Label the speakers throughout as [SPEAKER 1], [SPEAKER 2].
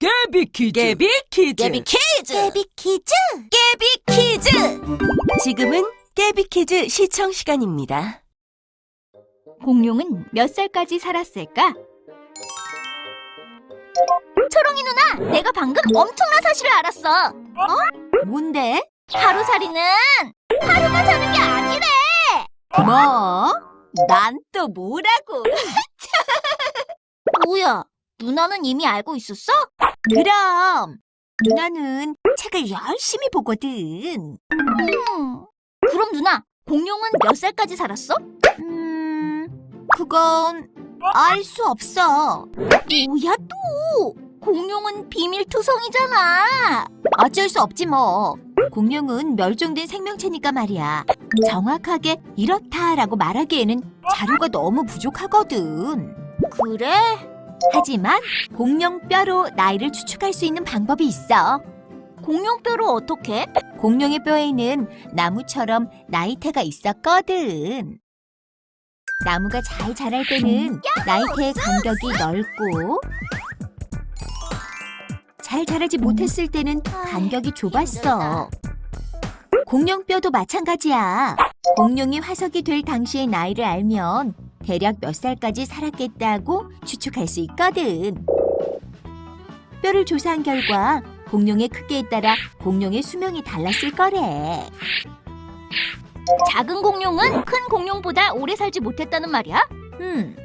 [SPEAKER 1] 깨비 퀴즈. 깨비 퀴즈.
[SPEAKER 2] 깨비 퀴즈!
[SPEAKER 3] 깨비 퀴즈!
[SPEAKER 2] 깨비 퀴즈!
[SPEAKER 3] 지금은 깨비 퀴즈 시청 시간입니다.
[SPEAKER 4] 공룡은 몇 살까지 살았을까? 초롱이 누나, 내가 방금 엄청난 사실을 알았어. 어? 뭔데? 하루살이는 하루만 사는 게 아니래. 뭐? 난 또 뭐라고? 뭐야? 누나는 이미 알고 있었어? 그럼 누나는 책을 열심히 보거든. 음, 그럼 누나, 공룡은 몇 살까지 살았어? 음, 그건 알 수 없어. 뭐야 또? 공룡은 비밀 투성이잖아. 어쩔 수 없지 뭐. 공룡은 멸종된 생명체니까 말이야. 정확하게 이렇다라고 말하기에는 자료가 너무 부족하거든. 그래? 하지만 공룡 뼈로 나이를 추측할 수 있는 방법이 있어. 공룡 뼈로 어떻게? 공룡의 뼈에는 나무처럼 나이테가 있었거든. 나무가 잘 자랄 때는 나이테의 간격이 넓고 잘 자라지 못했을 때는 간격이 좁았어. 공룡 뼈도 마찬가지야. 공룡이 화석이 될 당시의 나이를 알면 대략 몇 살까지 살았겠다고 추측할 수 있거든. 뼈를 조사한 결과 공룡의 크기에 따라 공룡의 수명이 달랐을 거래. 작은 공룡은 큰 공룡보다 오래 살지 못했다는 말이야? 음.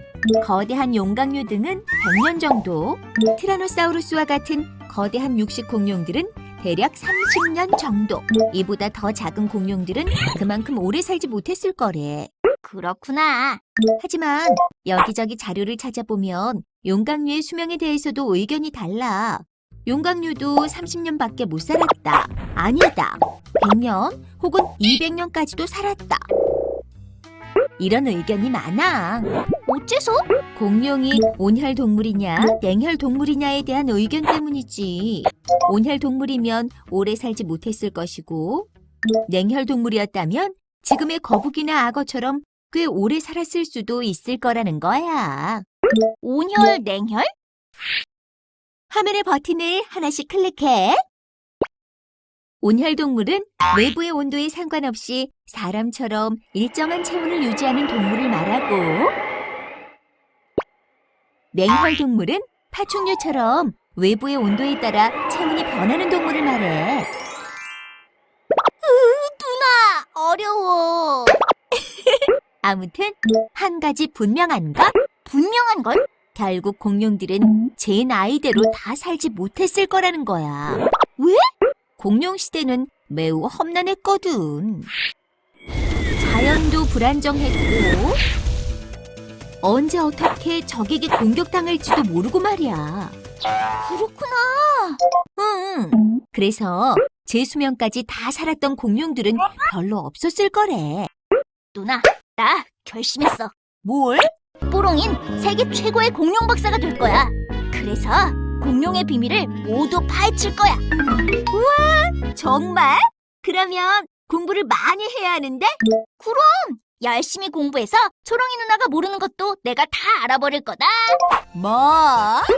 [SPEAKER 4] 거대한 용각류 등은 100년 정도, 티라노사우루스와 같은 거대한 육식 공룡들은 대략 30년 정도. 이보다 더 작은 공룡들은 그만큼 오래 살지 못했을 거래. 그렇구나. 하지만 여기저기 자료를 찾아보면 용각류의 수명에 대해서도 의견이 달라. 용각류도 30년밖에 못 살았다. 아니다. 100년 혹은 200년까지도 살았다. 이런 의견이 많아. 어째서? 공룡이 온혈 동물이냐, 냉혈 동물이냐에 대한 의견 때문이지. 온혈 동물이면 오래 살지 못했을 것이고, 냉혈 동물이었다면 지금의 거북이나 악어처럼 꽤 오래 살았을 수도 있을 거라는 거야. 온혈, 냉혈? 화면의 버튼을 하나씩 클릭해. 온혈 동물은 외부의 온도에 상관없이 사람처럼 일정한 체온을 유지하는 동물을 말하고 냉혈 동물은 파충류처럼 외부의 온도에 따라 체온이 변하는 동물을 말해. 누나, 어려워. 아무튼 한 가지 분명한 것? 분명한 걸? 결국 공룡들은 제 나이대로 다 살지 못했을 거라는 거야. 왜? 공룡 시대는 매우 험난했거든. 자연도 불안정했고, 언제 어떻게 적에게 공격당할지도 모르고 말이야. 그렇구나. 응. 그래서 제 수명까지 다 살았던 공룡들은 별로 없었을 거래. 누나, 나 결심했어. 뭘? 뽀롱인 세계 최고의 공룡 박사가 될 거야. 그래서 공룡의 비밀을 모두 파헤칠 거야. 우와, 정말? 그러면 공부를 많이 해야 하는데? 그럼 열심히 공부해서 초롱이 누나가 모르는 것도 내가 다 알아버릴 거다. 뭐?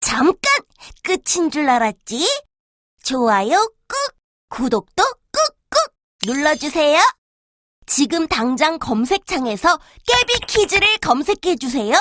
[SPEAKER 3] 잠깐! 끝인 줄 알았지? 좋아요 꾹! 구독도 꾹꾹! 눌러주세요. 지금 당장 검색창에서 깨비 퀴즈를 검색해주세요.